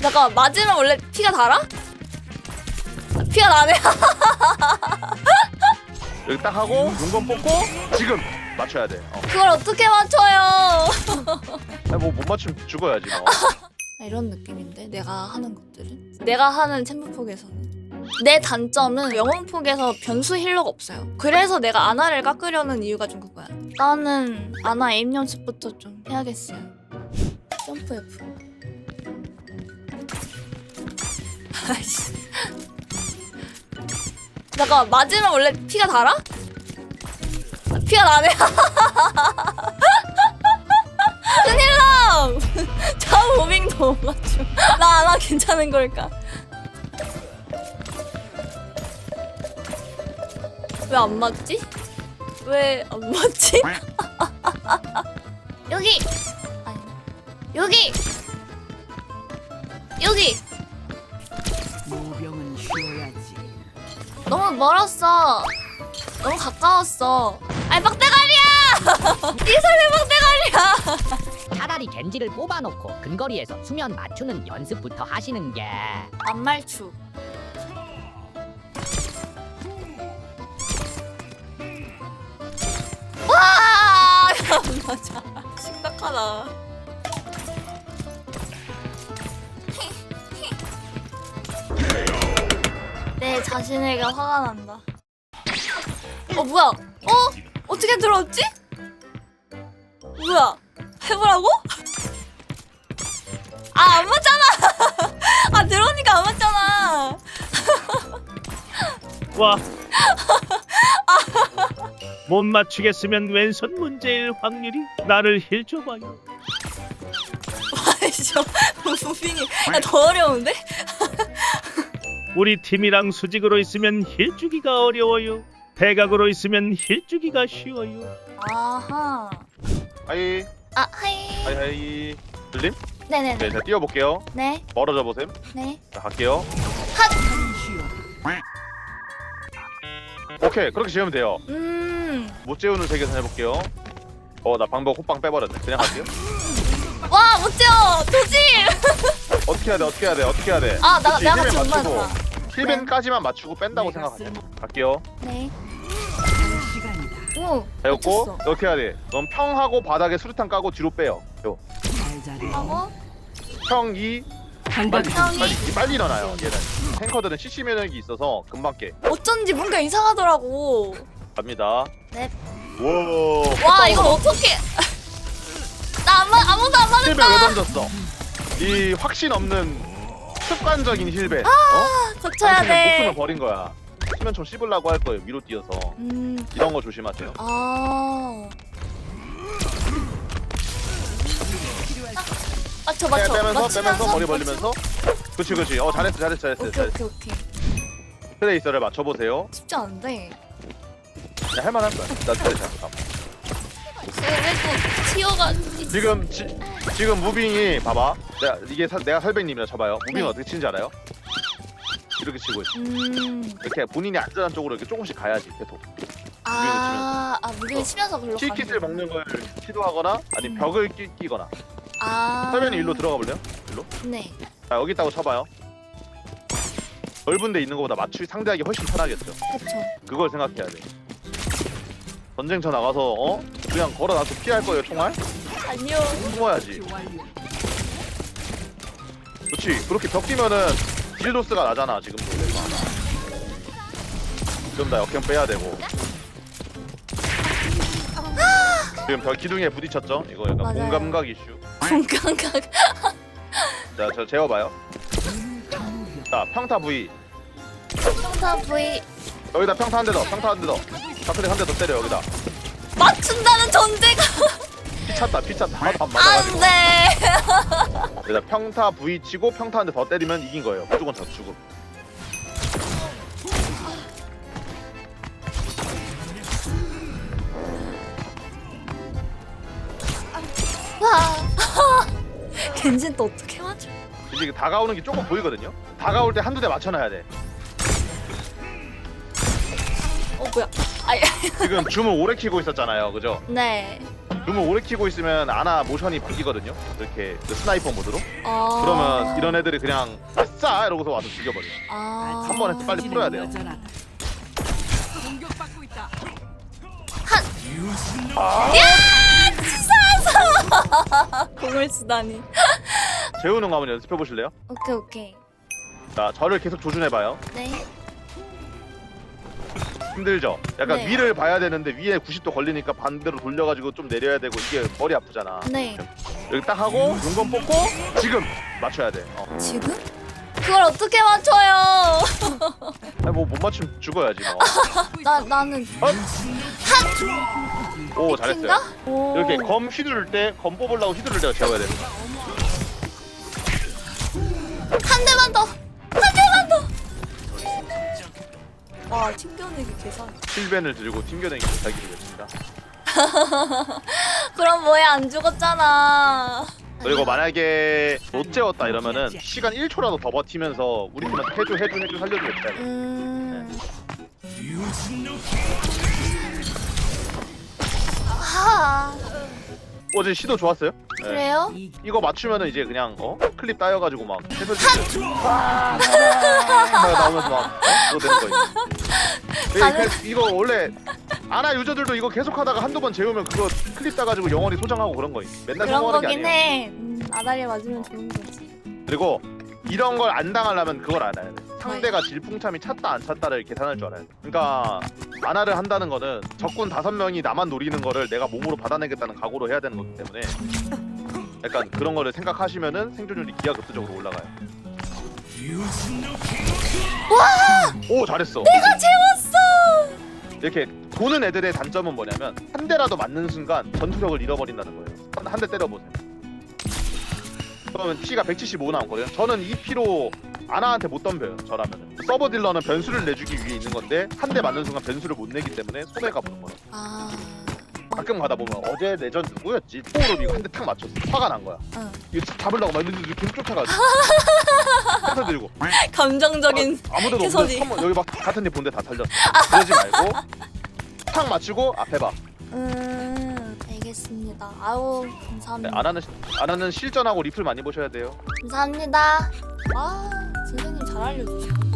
잠깐 맞으면 원래 피가 달아? 아, 피가 나네. 여기 딱 하고 용건 뽑고 지금 맞춰야 돼. 어. 그걸 어떻게 맞춰요? 뭐못 맞추면 죽어야지 뭐. 아, 이런 느낌인데 내가 하는 것들은 내가 하는 챔프 폭에서는 내 단점은 영혼 폭에서 변수 힐러가 없어요. 그래서 내가 아나를 깎으려는 이유가 좀 그거야. 나는 아나 에임 연습부터 좀 해야겠어요. 점프 F. 아이씨. 잠깐 맞으면 원래 피가 달아? 아, 피가 나네. 큰일 남! 저 무빙도 못 맞춤. 나 아나 괜찮은 걸까? 왜 안 맞지? 왜 안 맞지? 여기! 아니, 여기! 여기! 멀었어. 너무 가까웠어. 아니, 빡대가리야! 이 설레 빡대가리야! 차라리 겐지를 뽑아놓고 근거리에서 수면 맞추는 연습부터 하시는 게 안말추. 와! 안 맞아. 심각하다. 내 자신에게 화가 난다. 어 뭐야? 어? 어떻게 들어왔지? 뭐야? 해보라고? 아 안 맞잖아. 아 들어오니까 안 맞잖아. 와. 못 맞추겠으면 왼손 문제일 확률이 나를 힐 줘봐요. 아이씨, 무빙이 야 더 어려운데? 우리 팀이랑 수직으로 있으면 힐 주기가 어려워요. 대각으로 있으면 힐 주기가 쉬워요. 아하. 하이 아 하이. 하이 하이 들림? 네네네. 네, 자 뛰어볼게요. 네. 멀어져 보셈. 네. 자 갈게요. 오케이 그렇게 지으면 돼요. 음. 못 재우는 세계선 해볼게요. 어 나 방법 호빵 빼버렸네. 그냥 갈게요. 와 못지어 도지. 어떻게 해야 돼? 어떻게 해야 돼? 어떻게 해야 돼? 아 나 그치, 내가 맞추고. 힐벤까지만 맞추고 뺀다고 내가 생각하세요. 갈게요. 네. 시간이다. 오. 배웠고 맞췄어. 어떻게 해야 돼? 넌 평하고 바닥에 수류탄 까고 뒤로 빼요. 요. 잘 자리. 하고 평이 한방 빨리 평이. 빨리 빨리 일어나요. 얘는 탱커들은 CC 면역이 있어서 금방 깨. 어쩐지 뭔가 이상하더라고. 갑니다. 네. 와. 와 이걸 어떻게? 나 아무 아무도 안 힐벤 맞았다. 왜 던졌어? 이 확신 없는 습관적인 힐벤. 어? 거쳐야 목숨을 돼. 버린 거야. 수면 좀 씹으려고 할 거예요. 위로 뛰어서. 음. 이런 거 조심하세요. 아. 맞춰 맞춰. 빼, 빼면서 빼면서 머리 벌리면서. 그렇지 그렇지. 어 잘했어 잘했어 잘했어. 오케이 잘했어. 오케이 오케이. 트레이서를 맞춰보세요. 쉽지 않은데. 야, 할만할 거야. 나 트레이서. 티어가 지금 지, 지금 무빙이 봐봐. 내가 이게 사, 내가 설백님이라 쳐봐요. 무빙 네. 어떻게 치는지 알아요? 이렇게 치고 있어. 음. 이렇게 본인이 안전한 쪽으로 이렇게 조금씩 가야지 계속. 아, 아 무빙을 어. 치면서 글로 가는 키킷을 거구나. 먹는 걸 시도하거나 아니면 음. 벽을 끼, 끼거나. 아. 설백님 일로 들어가 볼래요? 일로. 네. 자 여기 있다고 쳐봐요. 넓은 데 있는 것보다 맞추기 상대하기 훨씬 편하겠죠. 그쵸. 그걸 생각해야 돼. 전쟁터 나가서 어 그냥 걸어놔서 피할 거예요 총알? 아니요. 숨어야지. 그렇지. 그렇게 벽 뛰면은 딜로스가 나잖아 지금도. 지금 다 역행 빼야 되고. 지금 벽 기둥에 부딪혔죠? 이거 약간 맞아요. 공감각 이슈. 공감각. 자, 저 재워봐요. 자, 평타 V. 평타 V 여기다 평타 한 대 더. 평타 한 대 더. 사크릭 한대 더 때려 여기다. 맞춘다는 전제가 피 찼다. 피 찼다. 하도 안 맞아가지고. 안돼. 여기다 평타 V 치고 평타 한 대 더 때리면 이긴 거예요. 무조건 저 죽음. 와. 겐진 또 어떻게 맞춰? 이제 다가오는 게 조금 보이거든요. 다가올 때 한두 대 맞춰놔야 돼. 어 뭐야? 아니, 지금 줌을 오래 키고 있었잖아요, 그죠? 네. 줌을 오래 키고 있으면 아나 모션이 바뀌거든요. 이렇게 그 스나이퍼 모드로. 어... 그러면 이런 애들이 그냥 아싸 이러고서 와서 죽여버려. 요 아... 한 번에 빨리 풀어야 돼요. 공격받고 있다. 공을 쓰다니. 재우는 거 한번 연습해 보실래요? 오케이 오케이. 자, 저를 계속 조준해봐요. 네. 힘들죠? 약간 네. 위를 봐야 되는데 위에 90도 걸리니까 반대로 돌려가지고 좀 내려야 되고 이게 머리 아프잖아. 네. 여기 딱 하고 용건 뽑고 지금 맞춰야 돼. 어. 지금? 그걸 어떻게 맞춰요? 뭐못 맞추면 죽어야지 뭐. 나 나는 오 잘했어요. 오. 이렇게 검 휘두를 때 검 뽑으려고 휘두를 때가 재워야 돼. 한 와 튕겨내기 계산. 실벤을 들고 튕겨내기 못하기를 했습니다. 그럼 뭐해 안 죽었잖아. 그리고 만약에 못 재웠다 이러면은 시간 1초라도 더 버티면서 우리 팀한테 해줘 해줘 해줘 살려줘 돼. 음. 하. 어제 시도 좋았어요? 네. 그래요? 이 이거 맞추면은 이제 그냥 어 클립 따여가지고 막 해설 막 나오면서 막 어? 그거 되는 거예요. 나는- 네, 이거 원래 아나 유저들도 이거 계속하다가 한두 번 재우면 그거 클립 따가지고 영원히 소장하고 그런 거예요. 맨날 그런 성공하는 게 거긴 아니에요. 해. 음, 아다리 맞으면 좋은 거지. 그리고 이런 걸 안 당하려면 그걸 알아야 돼. 상대가 질풍참이 찼다 안 찼다를 계산할 줄 알아야 돼. 그러니까 아나를 한다는 거는 적군 다섯 명이 나만 노리는 거를 내가 몸으로 받아내겠다는 각오로 해야 되는 거기 때문에 약간 그런 거를 생각하시면은 생존율이 기하급수적으로 올라가요. 와 오 잘했어. 내가 재웠어. 이렇게 도는 애들의 단점은 뭐냐면 한 대라도 맞는 순간 전투력을 잃어버린다는 거예요. 한 대 때려보세요. 그러면 피가 175 나왔거든요. 저는 이 피로 아나한테 못 덤벼요. 저라면 서버 딜러는 변수를 내주기 위해 있는 건데 한 대 맞는 순간 변수를 못 내기 때문에 손해가 보는 거예요. 아. 가끔 가다 보면 어제 내전 누구였지? 포로 이거 한대 탁 맞췄어. 화가 난 거야. 응. 이거 잡으려고 막 계속 쫓아가지고. 해서 들고. 감정적인 아, 아무데도. 없는데 선물- 여기 막 같은 데 본데 다 털렸어. 그러지 말고 탁 맞추고 앞에 봐. 음 알겠습니다. 아우 네, 감사합니다. 아나는 아나는 실전하고 리플 많이 보셔야 돼요. 감사합니다. 아 선생님 잘 알려주셔.